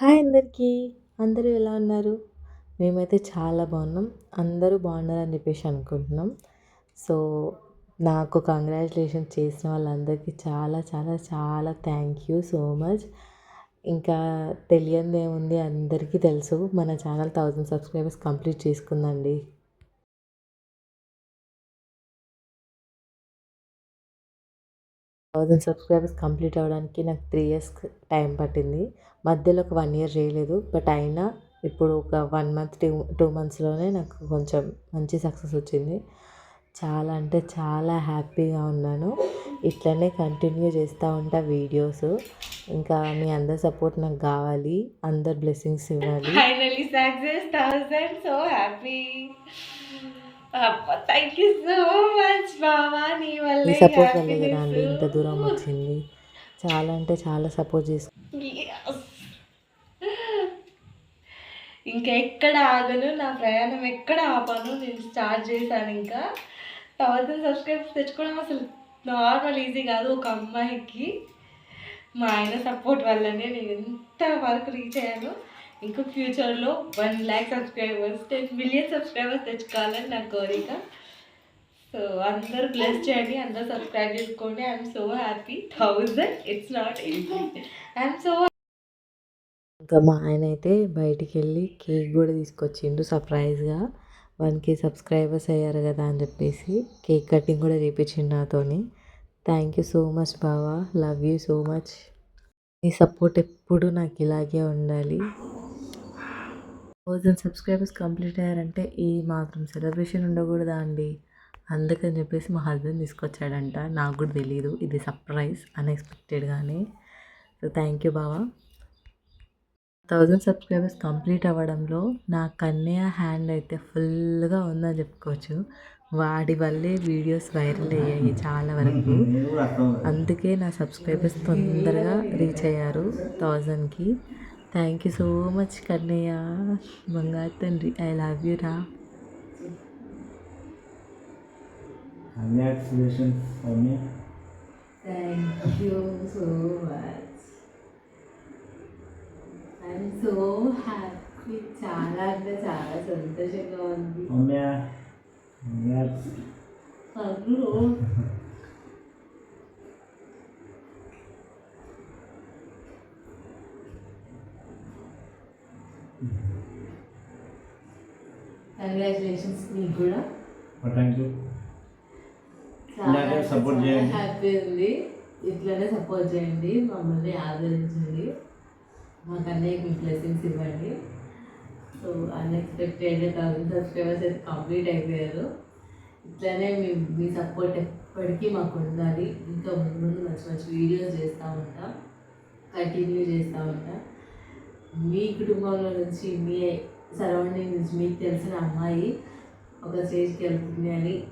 Hi అందరికీ. అందరూ ఎలా ఉన్నారు? మేమైతే చాలా బాగున్నాం. అందరూ బాగున్నారని చెప్పేసి అనుకుంటున్నాం. సో నాకు కంగ్రాచులేషన్ చేసిన వాళ్ళందరికీ చాలా చాలా చాలా థ్యాంక్ యూ సో మచ్ ఇంకా తెలియంది ఏముంది అందరికీ తెలుసు. మన ఛానల్ థౌజండ్ సబ్స్క్రైబర్స్ కంప్లీట్ చేసుకుందండి. థౌజండ్ సబ్స్క్రైబర్స్ కంప్లీట్ అవ్వడానికి నాకు త్రీ ఇయర్స్ టైం పట్టింది. మధ్యలో ఒక వన్ ఇయర్ చేయలేదు. బట్ అయినా ఇప్పుడు ఒక వన్ మంత్ టూ టూ మంత్స్లోనే నాకు కొంచెం మంచి సక్సెస్ వచ్చింది. చాలా అంటే చాలా హ్యాపీగా ఉన్నాను. ఇట్లనే కంటిన్యూ చేస్తూ ఉంటా వీడియోస్. ఇంకా మీ అందరి సపోర్ట్ నాకు కావాలి. అందరు బ్లెస్సింగ్స్ ఇవ్వాలి. Finally success thousand so happy thank you so much బాబా నీ వల్ల సపోర్ట్ వల్లే కదా అండి ఇంత దూరం వచ్చింది. చాలా అంటే చాలా సపోర్ట్ చేసు ఇంకా ఎక్కడ ఆగను నా ప్రయాణం ఎక్కడ ఆపను నేను స్టార్ట్ చేశాను ఇంకా. థౌసండ్ సబ్స్క్రైబర్స్ తెచ్చుకోవడం అసలు నార్మల్ ఈజీ కాదు ఒక అమ్మాయికి. మా ఆయన సపోర్ట్ వల్లనే నేను ఎంత వరకు రీచ్ అయ్యాను. ఇంకా ఫ్యూచర్లో one lakh subscribers ten million subscribers తెచ్చుకోవాలని నా కోరిక. సో అందరూ బ్లెస్ చేయండి అందరూ సబ్స్క్రైబ్ చేసుకోండి. I'm so happy thousand it's not easy I'm so ఇంకా మా ఆయన అయితే బయటికి వెళ్ళి కేక్ కూడా తీసుకొచ్చిండు సర్ప్రైజ్గా వన్ కే సబ్స్క్రైబర్స్ అయ్యారు కదా అని చెప్పేసి కేక్ కటింగ్ కూడా చేయించిండు నాతోని. థ్యాంక్ యూ సో మచ్ బావా. లవ్ యూ సో మచ్ మీ సపోర్ట్ ఎప్పుడు నాకు ఇలాగే ఉండాలి. థౌజండ్ సబ్స్క్రైబర్స్ కంప్లీట్ అయ్యారంటే ఈ మాత్రం సెలబ్రేషన్ ఉండకూడదా అండి? అందుకని చెప్పేసి మా హస్బెండ్ తీసుకొచ్చాడంట. నాకు కూడా తెలియదు ఇది సర్ప్రైజ్ అన్ఎక్స్పెక్టెడ్గానే. సో థ్యాంక్ యూ బావా. థౌజండ్ సబ్స్క్రైబర్స్ కంప్లీట్ అవ్వడంలో నా కన్నయ్య హ్యాండ్ అయితే ఫుల్గా ఉందని చెప్పుకోవచ్చు. వాడి వల్లే వీడియోస్ వైరల్ అయ్యాయి చాలా వరకు. అందుకే నా సబ్స్క్రైబర్స్ తొందరగా రీచ్ అయ్యారు థౌజండ్కి థ్యాంక్ యూ సో మచ్ కన్నయ్య బంగారు తండ్రి ఐ లవ్ యూ రా Congratulations, Soumya. Thank you so much I'm so happy చాలా అంటే చాలా సంతోషంగా ఉంది. కంగ్రాచులేషన్స్ మీకు కూడా you. ఇలాగే support చేయండి. హ్యాపీ ఉంది. ఇట్లానే సపోర్ట్ చేయండి. మమ్మల్ని ఆదరించండి. మా కన్నయ్యకి మీ బ్లెస్సింగ్స్ ఇవ్వండి. సో అన్ఎక్స్పెక్టెడ్ థౌసండ్ సబ్స్క్రైబర్స్ అయితే కంప్లీట్ అయిపోయారు. ఇట్లానే మీ మీ సపోర్ట్ ఎప్పటికీ మాకు ఉండాలి. ఇంకా ముందు ముందు మంచి మంచి వీడియోస్ చేస్తూ ఉంటా. కంటిన్యూ చేస్తూ ఉంటా. మీ కుటుంబంలో నుంచి మీ సరౌండింగ్ మీకు తెలిసిన అమ్మాయి ఒక స్టేజ్కి వెళ్తుంది అని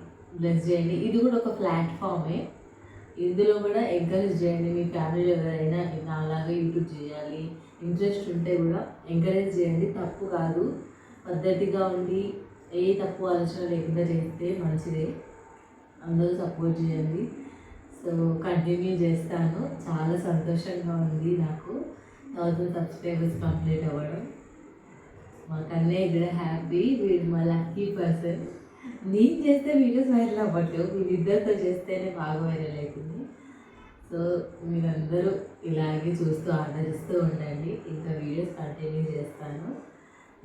బ్లెస్ చేయండి. ఇది కూడా ఒక ప్లాట్ఫామే ఇందులో కూడా ఎంకరేజ్ చేయండి మీ ఫ్యామిలీలో ఎవరైనా నాలాగా యూట్యూబ్ చేయాలి. ఇంట్రెస్ట్ ఉంటే కూడా ఎంకరేజ్ చేయండి. తప్పు కాదు. పద్ధతిగా ఉండి ఏ తప్పు ఆలోచన లేకుండా చేస్తే మంచిదే. అందరూ సపోర్ట్ చేయండి. సో కంటిన్యూ చేస్తాను. చాలా సంతోషంగా ఉంది నాకు. థౌజండ్ సబ్స్క్రైబర్స్ కంప్లీట్ అవ్వడం. మా కన్నయ్య హ్యాపీ వీడు మా లక్కీ పర్సన్ నేను చేస్తే వీడియోస్ వైరల్ అవ్వట్లేదు. వీళ్ళిద్దరితో చేస్తేనే బాగా వైరల్ అవుతుంది. సో మీరందరూ ఇలాగే చూస్తూ ఆదరిస్తూ ఉండండి. ఇంకా వీడియోస్ కంటిన్యూ చేస్తాను.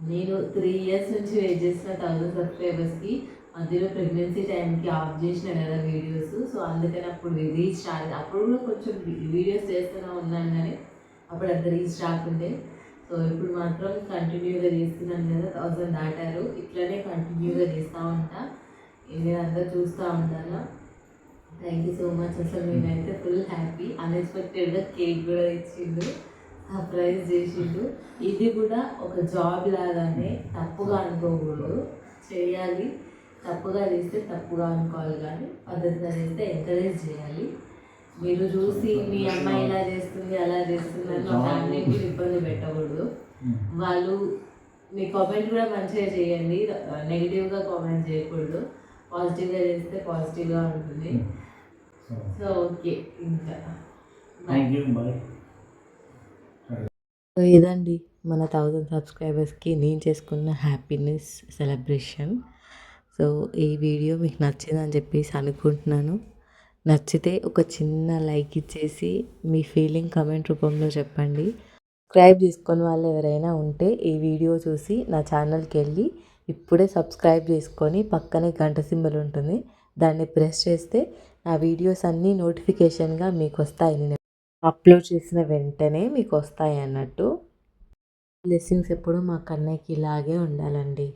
నేను త్రీ ఇయర్స్ నుంచి వెయిట్ చేసిన థౌజండ్ సబ్స్క్రైబర్స్కి మధ్యలో ప్రెగ్నెన్సీ టైంకి ఆఫ్ చేసిన కదా వీడియోస్ సో అందుకని అప్పుడు రీచ్ రాలేదు అప్పుడు కూడా కొంచెం వీడియోస్ చేస్తూనే ఉన్నాను కానీ అప్పుడు అంత రీచ్ రాకుండే. సో ఇప్పుడు మాత్రం కంటిన్యూగా చేస్తున్నాను కదా థౌసండ్ దాటారు. ఇట్లనే కంటిన్యూగా చేస్తూ ఉంటా. ఇది అంతా చూస్తూ ఉంటాను థ్యాంక్ యూ సో మచ్ అసలు నేనైతే ఫుల్ హ్యాపీ అన్ఎక్స్పెక్టెడ్గా కేక్ కూడా ఇచ్చిండు సర్ప్రైజ్ చేసిండు. ఇది కూడా ఒక జాబ్ లాగానే తప్పుగా అనుకోకూడదు. చేయాలి. తప్పుగా చేస్తే తప్పుగా అనుకోవాలి కానీ పద్ధతిగా చేస్తే ఎంకరేజ్ చేయాలి. మీరు చూసి మీ అమ్మాయి ఇలా చేస్తుంది అలా చేస్తుంది అని మా ఫ్యామిలీకి ఇబ్బంది పెట్టకూడదు. వాళ్ళు మీ కామెంట్ కూడా మంచిగా చేయండి నెగిటివ్గా కామెంట్ చేయకూడదు. పాజిటివ్గా చేస్తే పాజిటివ్గా ఉంటుంది. సో ఓకే ఇంకా. సో ఇదండి మన థౌజండ్ సబ్స్క్రైబర్స్కి నేను చేసుకున్న హ్యాపీనెస్ సెలబ్రేషన్ సో ఈ వీడియో మీకు నచ్చిందని చెప్పేసి అనుకుంటున్నాను. నచ్చితే ఒక చిన్న లైక్ ఇచ్చేసి మీ ఫీలింగ్ కమెంట్ రూపంలో చెప్పండి. సబ్స్క్రైబ్ చేసుకొని వాళ్ళు ఎవరైనా ఉంటే ఈ వీడియో చూసి నా ఛానల్కి వెళ్ళి ఇప్పుడే సబ్స్క్రైబ్ చేసుకొని పక్కనే గంట సింబల్ ఉంటుంది. దాన్ని ప్రెస్ చేస్తే నా వీడియోస్ అన్నీ నోటిఫికేషన్గా మీకు వస్తాయి. నేను అప్లోడ్ చేసిన వెంటనే మీకు వస్తాయి అన్నట్టు. బ్లెస్సింగ్స్ ఎప్పుడు మా కన్నయ్యకి ఇలాగే ఉండాలండి.